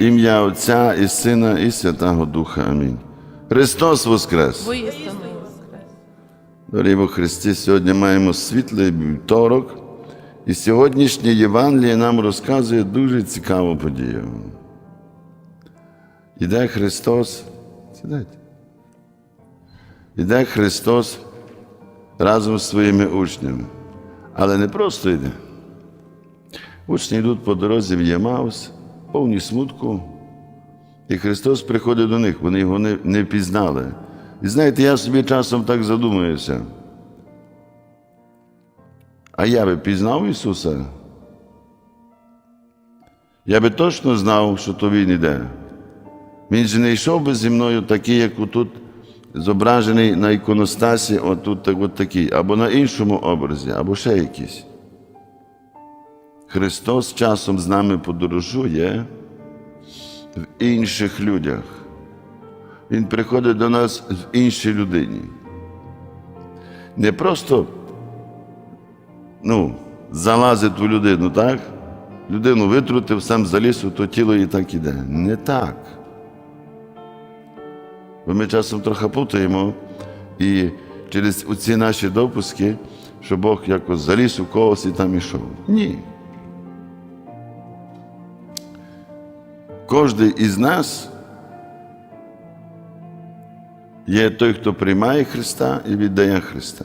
Ім'я Отця і Сина, і Святого Духа. Амінь. Христос Воскрес! Воістину воскрес. Христі, сьогодні маємо світлий вівторок, і сьогоднішнє Євангеліє нам розказує дуже цікаву подію. Іде Христос, сідайте. Іде Христос разом з своїми учнями, але не просто йде. Учні йдуть по дорозі в Ємаус, повні смутку, і Христос приходить до них, вони його не, не впізнали. І знаєте, я собі часом так задумуюся. А я би пізнав Ісуса? Я би точно знав, що то Він іде. Він же не йшов би зі мною такий, як отут зображений на іконостасі, отут от такий, або на іншому образі, або ще якийсь. Христос часом з нами подорожує в інших людях. Він приходить до нас в іншій людині. Не просто ну, залазить у людину, так? Людину витрутив, сам заліз у то тіло і так іде. Не так. Бо ми часом трохи путаємо і через ці наші допуски, що Бог якось заліз у когось і там ішов. Ні. Кожен із нас є той, хто приймає Христа і віддає Христа.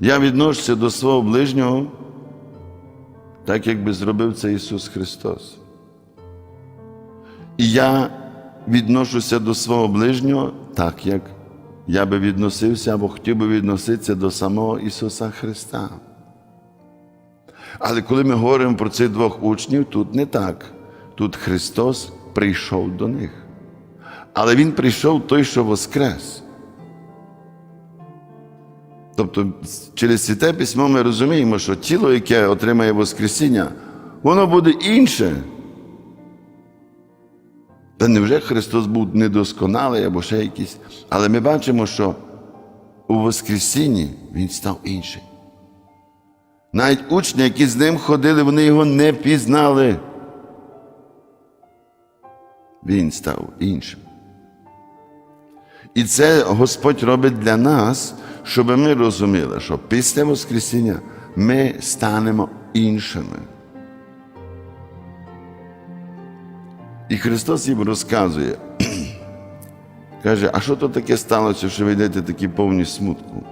Я відношуся до свого ближнього, так як би зробив це Ісус Христос. І я відношуся до свого ближнього так, як я би відносився або хотів би відноситися до самого Ісуса Христа. Але коли ми говоримо про цих двох учнів, тут не так. Тут Христос прийшов до них. Але Він прийшов той, що воскрес. Тобто, через святе письмо ми розуміємо, що тіло, яке отримає Воскресіння, воно буде інше. Та невже Христос був недосконалий або ще якийсь? Але ми бачимо, що у Воскресінні Він став інший. Навіть учні, які з ним ходили, вони його не пізнали. Він став іншим. І це Господь робить для нас, щоб ми розуміли, що після Воскресіння ми станемо іншими. І Христос їм розказує, каже, а що то таке сталося, що ви йдете такі повні смутку?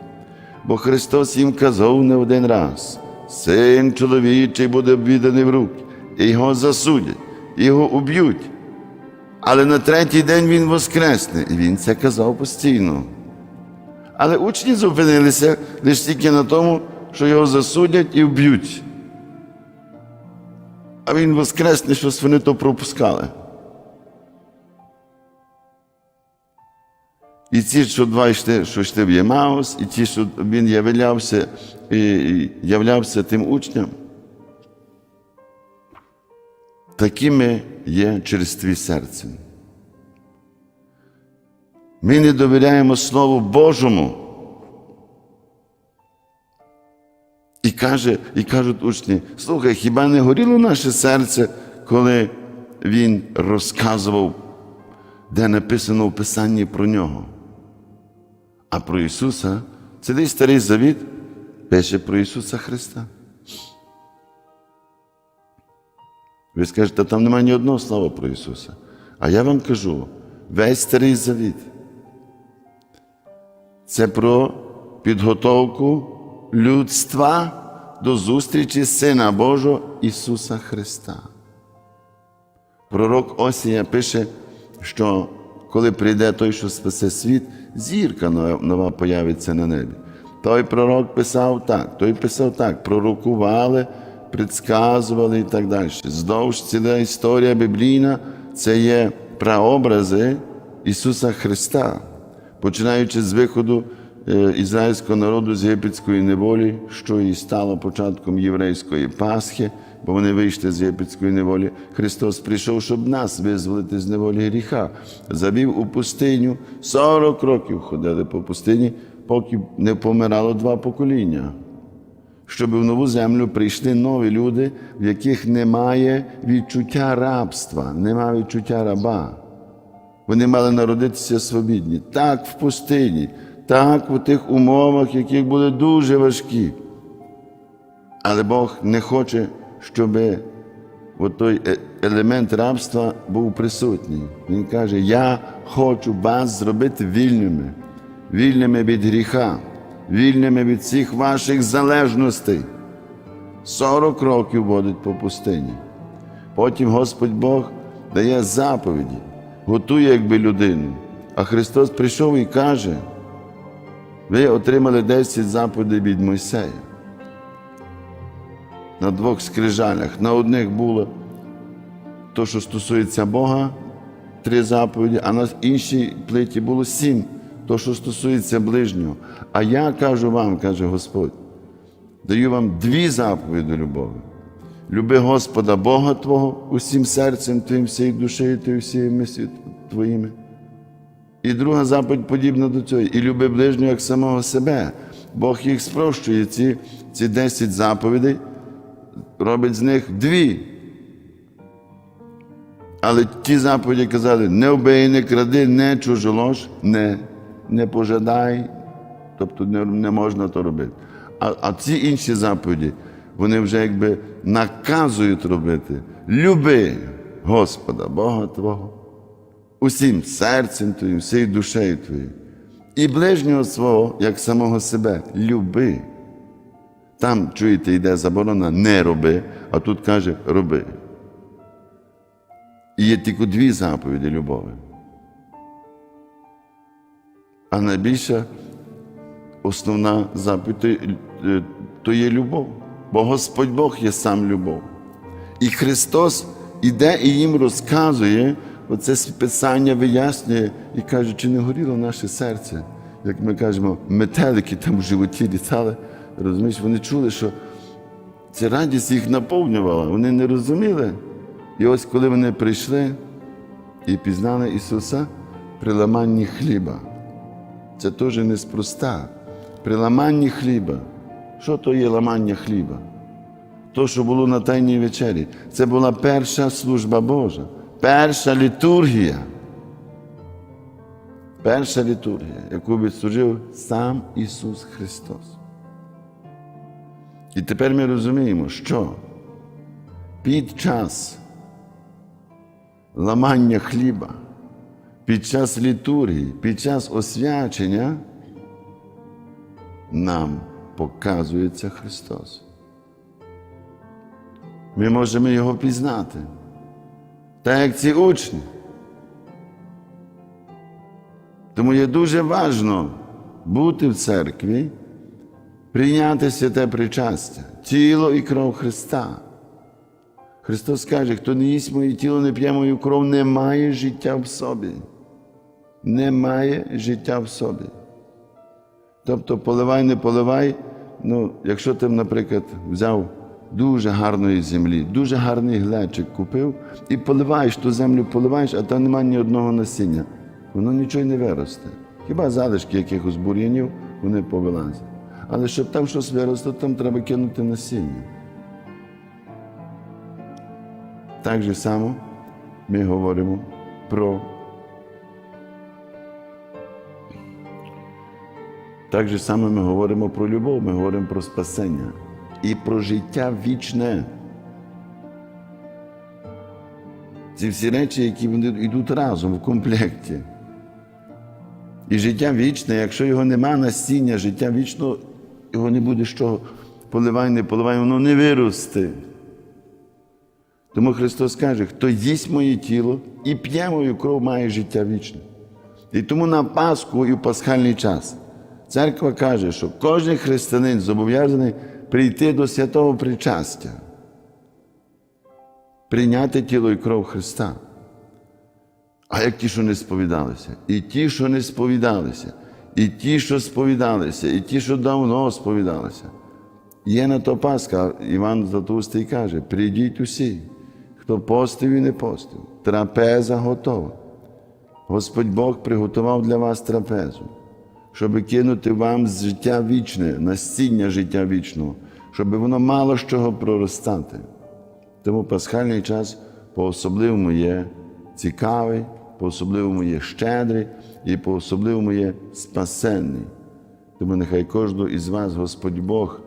Бо Христос їм казав не один раз: син чоловічий буде обвіданий в руки, і його засудять, його уб'ють. Але на третій день він воскресне, і він це казав постійно. Але учні зупинилися лише тільки на тому, що його засудять і вб'ють. А він воскресне, щось вони то пропускали. І ті, що два йшли, що йшли в Ємаус, і ті, що він являвся, і являвся тим учням, такими є через твій серце. Ми не довіряємо Слову Божому. І каже, і кажуть учні, слухай, хіба не горіло наше серце, коли він розказував, де написано в Писанні про нього? А про Ісуса, це десь старий завіт, пише про Ісуса Христа. Ви скажете, там немає ні одного слова про Ісуса. А я вам кажу, весь старий завіт. Це про підготовку людства до зустрічі Сина Божого Ісуса Христа. Пророк Осія пише, що коли прийде той, що спасе світ, зірка нова- появиться на небі. Той пророк писав так, той писав так, пророкували, предсказували і так далі. Здовж ціла історія біблійна це є прообрази Ісуса Христа, починаючи з виходу е, ізраїльського народу з єгипетської неволі, що і стало початком єврейської Пасхи, бо вони вийшли з єгипетської неволі. Христос прийшов, щоб нас визволити з неволі гріха. Завів у пустиню 40 років ходили по пустині, поки не помирало два покоління. Щоб в нову землю прийшли нові люди, в яких немає відчуття рабства, немає відчуття раба. Вони мали народитися свобідні. Так в пустині, так у тих умовах, які були дуже важкі. Але Бог не хоче, щоб той елемент рабства був присутній. Він каже: Я хочу вас зробити вільними, вільними від гріха, вільними від всіх ваших залежностей. 40 років водить по пустині. Потім Господь Бог дає заповіді, готує якби людину. А Христос прийшов і каже: ви отримали 10 заповідей від Мойсея. На двох скрижалях. На одних було то, що стосується Бога, три заповіді, а на іншій плиті було сім, то, що стосується ближнього. А я кажу вам, каже Господь, даю вам дві заповіді любові. Люби Господа Бога Твого усім серцем Твоїм, всією душею всією мислю Твоїми. І друга заповідь подібна до цього. І люби ближнього як самого себе. Бог їх спрощує, ці, ці 10 заповідей, робить з них дві. Але ті заповіді казали: не вбий, не кради, не чужолож, не, не пожадай, тобто не, не можна то робити. А, а ці інші заповіді, вони вже якби наказують робити. Люби Господа, Бога Твого, усім серцем твоїм, всією душею твоєю. І ближнього свого, як самого себе, люби. Там, чуєте, йде заборона, не роби, а тут каже роби. І є тільки дві заповіді любові. А найбільша основна заповідь то, е, є любов. Бо Господь Бог є сам любов. І Христос іде і їм розказує, оце Писання вияснює і каже, чи не горіло наше серце, як ми кажемо, метелики там в животі літали. Розумієш, вони чули, що ця радість їх наповнювала, вони не розуміли. І ось коли вони прийшли і пізнали Ісуса при ламанні хліба. Це теж неспроста. При ламанні хліба. Що то є ламання хліба? То, що було на Тайній вечері, це була перша служба Божа, перша літургія. Перша літургія, яку відслужив сам Ісус Христос. І тепер ми розуміємо, що під час ламання хліба, під час літургії, під час освячення нам показується Христос. Ми можемо Його пізнати. Так як ці учні. Тому є дуже важливо бути в церкві, прийняти святе причастя, тіло і кров Христа. Христос каже, хто не їсть моє тіло, не п'є мою кров, не має життя в собі. Не має життя в собі. Тобто поливай, не поливай. Ну, якщо ти, наприклад, взяв дуже гарної землі, дуже гарний глечик купив і поливаєш ту землю, поливаєш, а там немає ні одного насіння, воно нічого не виросте. Хіба залишки якихось бур'янів вони повилазять. Але щоб там щось виросло, там треба кинути насіння. Так же само ми говоримо про так же само ми говоримо про любов, ми говоримо про спасення і про життя вічне. Ці всі речі, які йдуть разом в комплекті. І життя вічне, якщо його нема насіння, життя вічного, його не буде що поливай, не поливай, воно не виросте. Тому Христос каже, хто їсть моє тіло і п'є мою кров, має життя вічне. І тому на Пасху і в пасхальний час церква каже, що кожен християнин зобов'язаний прийти до святого причастя, прийняти тіло і кров Христа. А як ті, що не сповідалися, і ті, що не сповідалися, і ті, що сповідалися, і ті, що давно сповідалися. Є на то Пасха, Іван Златоустий каже: прийдіть усі, хто постив і не постив, трапеза готова. Господь Бог приготував для вас трапезу, щоб кинути вам життя вічне, насіння життя вічного, щоб воно мало з чого проростати. Тому пасхальний час по-особливому є цікавий, по-особливому є щедрий і по-особливому є спасенний. Тому нехай кожного із вас Господь Бог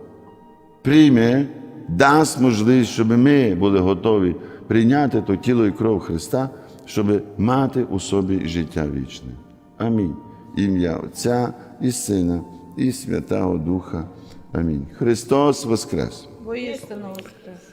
прийме, дасть можливість, щоб ми були готові прийняти то тіло і кров Христа, щоб мати у собі життя вічне. Амінь. Ім'я Отця і Сина, і Святого Духа. Амінь. Христос Воскрес! Воістину воскрес.